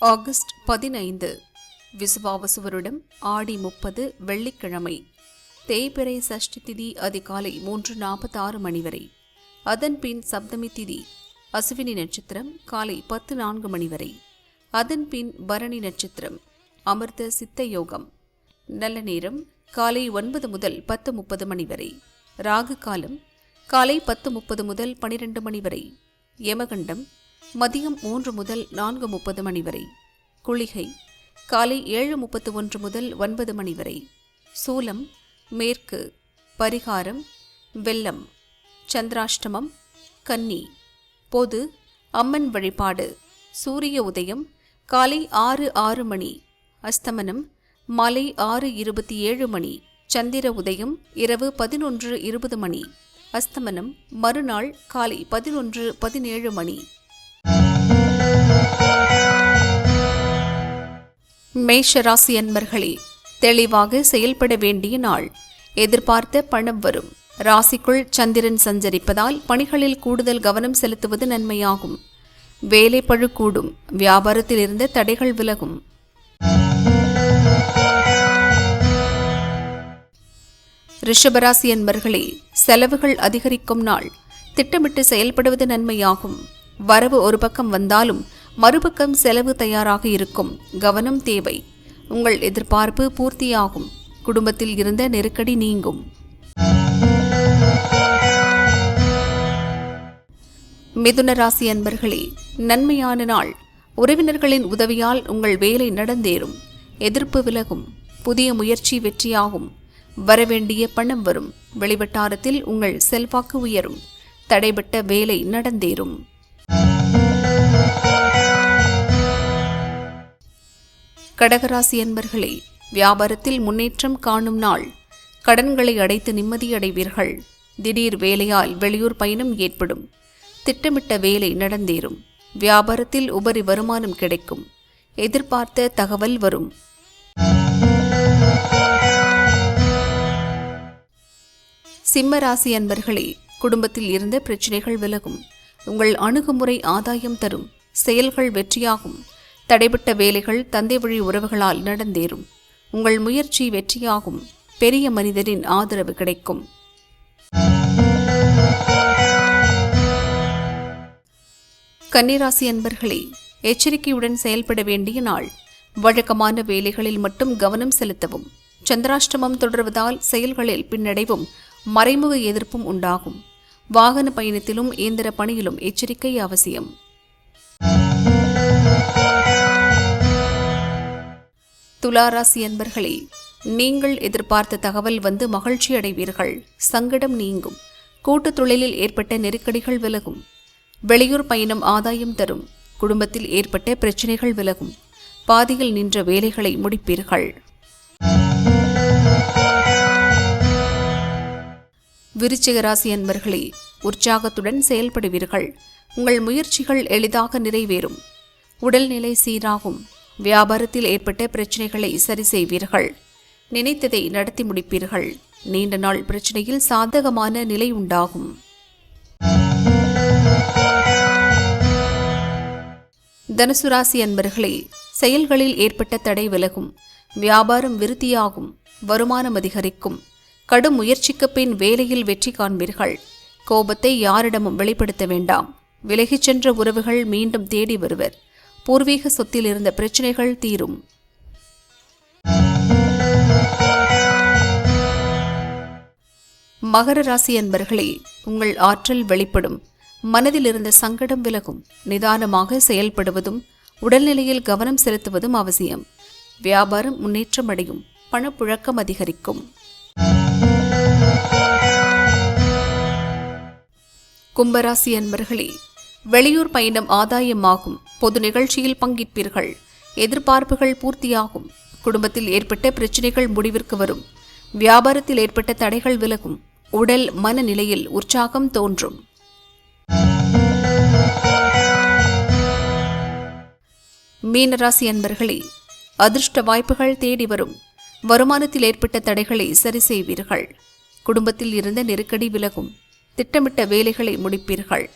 August பதினைந்து விசுவாவசுவரிடம் ஆடி முப்பது வெள்ளிக்கிழமை தேய்பிறை சஷ்டி திதி அதிகாலை மூன்று நாற்பத்தாறு மணி வரை. அதன் பின் சப்தமி திதி அசுவினி நட்சத்திரம் காலை பத்து நான்கு மணி வரை. அதன் பின் பரணி நட்சத்திரம் அமிர்த சித்த யோகம். நல்ல நேரம் காலை ஒன்பது முதல் பத்து முப்பது மணி வரை. ராகு காலம் காலை பத்து முப்பது முதல் பனிரெண்டு மணி வரை. யமகண்டம் மதியம் மூன்று முதல் நான்கு முப்பது மணி வரை. குளிகை காலை ஏழு முப்பத்து ஒன்று முதல் ஒன்பது மணி வரை. சூலம் மேற்கு பரிகாரம் வெள்ளம் சந்திராஷ்டமம் கன்னி. பொது அம்மன் வழிபாடு சூரிய உதயம் காலை ஆறு ஆறு மணி. அஸ்தமனம் மாலை ஆறு இருபத்தி ஏழு மணி. சந்திர உதயம் இரவு பதினொன்று இருபது மணி. அஸ்தமனம் மறுநாள் காலை பதினொன்று பதினேழு மணி. மேஷராசி அன்பர்களே தெளிவாக செயல்பட வேண்டிய நாள். எதிர்பார்த்த பணம் வரும். ராசிக்குள் சந்திரன் சஞ்சரிப்பதால் பணிகளில் கூடுதல் கவனம் செலுத்துவது நன்மையாகும். வேலை பழு கூடும். வியாபாரத்தில் இருந்த தடைகள் விலகும். ரிஷபராசி அன்பர்களே செலவுகள் அதிகரிக்கும் நாள். திட்டமிட்டு செயல்படுவது நன்மையாகும். வரவு ஒரு பக்கம் வந்தாலும் மறுபக்கம் செலவு தயாராக இருக்கும். கவனம் தேவை. உங்கள் எதிர்பார்ப்பு பூர்த்தியாகும். குடும்பத்தில் இருந்த நெருக்கடி நீங்கும். மிதுன ராசி அன்பர்களே நன்மையான நாள். உறவினர்களின் உதவியால் உங்கள் வேலை நடந்தேறும். எதிர்ப்பு விலகும். புதிய முயற்சி வெற்றியாகும். வரவேண்டிய பணம் வரும். வெளிவட்டாரத்தில் உங்கள் செல்வாக்கு உயரும். தடைபட்ட வேலை நடந்தேறும். கடகராசி என்பர்களே வியாபாரத்தில் முன்னேற்றம் காணும் நாள். கடன்களை அடைத்து நிம்மதியடைவீர்கள். திடீர் வேலையால் வெளியூர் பயணம் ஏற்படும். திட்டமிட்ட வேலை நடந்தேறும். வியாபாரத்தில் உபரி வருமானம் கிடைக்கும். எதிர்பார்த்த தகவல் வரும். சிம்ம ராசி அன்பர்களே குடும்பத்தில் இருந்த பிரச்சனைகள் விலகும். உங்கள் அணுகுமுறை ஆதாயம் தரும். செயல்கள் வெற்றியாகும். தடைபட்ட வேலைகள் தந்தை வழி உறவுகளால் நடந்தேறும். உங்கள் முயற்சி வெற்றியாகும். பெரிய மனிதரின் ஆதரவு கிடைக்கும். கன்னிராசி அன்பர்களே எச்சரிக்கையுடன் செயல்பட வேண்டிய நாள். வழக்கமான வேலைகளில் மட்டும் கவனம் செலுத்தவும் சந்திராஷ்டமம் தொடர்வதால் செயல்களில் பின்னடைவும் மறைமுக எதிர்ப்பும் உண்டாகும். வாகன பயணத்திலும் இயந்திர பணியிலும் எச்சரிக்கை அவசியம். துளாராசி அன்பர்களே நீங்கள் எதிர்பார்த்த தகவல் வந்து மகிழ்ச்சி அடைவீர்கள். சங்கடம் நீங்கும். கூட்டுத் தொழிலில் ஏற்பட்ட நெருக்கடிகள் விலகும். வெளியூர் பயணம் ஆதாயம் தரும். குடும்பத்தில் ஏற்பட்ட பிரச்சனைகள் விலகும். பாதியில் நின்ற வேலைகளை முடிப்பீர்கள். விருச்சிக ராசி அன்பர்களே உற்சாகத்துடன் செயல்படுவீர்கள். உங்கள் முயற்சிகள் எளிதாக நிறைவேறும். உடல்நிலை சீராகும். வியாபாரத்தில் ஏற்பட்ட பிரச்சனைகளை சரி செய்வீர்கள். நினைத்ததை நடத்தி முடிப்பீர்கள். நீண்ட நாள் பிரச்சனையில் சாதகமான நிலை உண்டாகும். தனுசு ராசி அன்பர்களே செயல்களில் ஏற்பட்ட தடை விலகும். வியாபாரம் விருத்தியாகும். வருமானம் அதிகரிக்கும். கடும் முயற்சிக்கு பின் வேலையில் வெற்றி காண்பீர்கள். கோபத்தை யாரிடமும் வெளிப்படுத்த வேண்டாம். விலகிச் சென்ற உறவுகள் மீண்டும் தேடி வருவர். பூர்வீக சொத்தில் இருந்த பிரச்சனைகள் தீரும். மகர ராசி அன்பர்களே உங்கள் ஆற்றல் வெளிப்படும். மனதில் இருந்த சங்கடம் விலகும். நிதானமாக செயல்படுவதும் உடல்நிலையில் கவனம் செலுத்துவதும் அவசியம். வியாபாரம் முன்னேற்றம் அடையும் பணப்புழக்கம் அதிகரிக்கும். கும்பராசி அன்பர்களே வெளியூர் பயணம் ஆதாயமாகும். பொது நிகழ்ச்சியில் பங்கேற்பீர்கள். எதிர்பார்ப்புகள் பூர்த்தியாகும். குடும்பத்தில் ஏற்பட்ட பிரச்சினைகள் முடிவிற்கு வரும். வியாபாரத்தில் ஏற்பட்ட தடைகள் விலகும். உடல் மனநிலையில் உற்சாகம் தோன்றும். மீனராசி அன்பர்களே அதிர்ஷ்ட வாய்ப்புகள் தேடி வரும். வருமானத்தில் ஏற்பட்ட தடைகளை சரி செய்வீர்கள். குடும்பத்தில் இருந்த நெருக்கடி விலகும். திட்டமிட்ட வேலைகளை முடிப்பீர்கள்.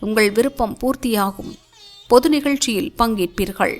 உங்கள் விருப்பம் பூர்த்தியாகும். பொது நிகழ்ச்சியில் பங்கேற்பீர்கள்.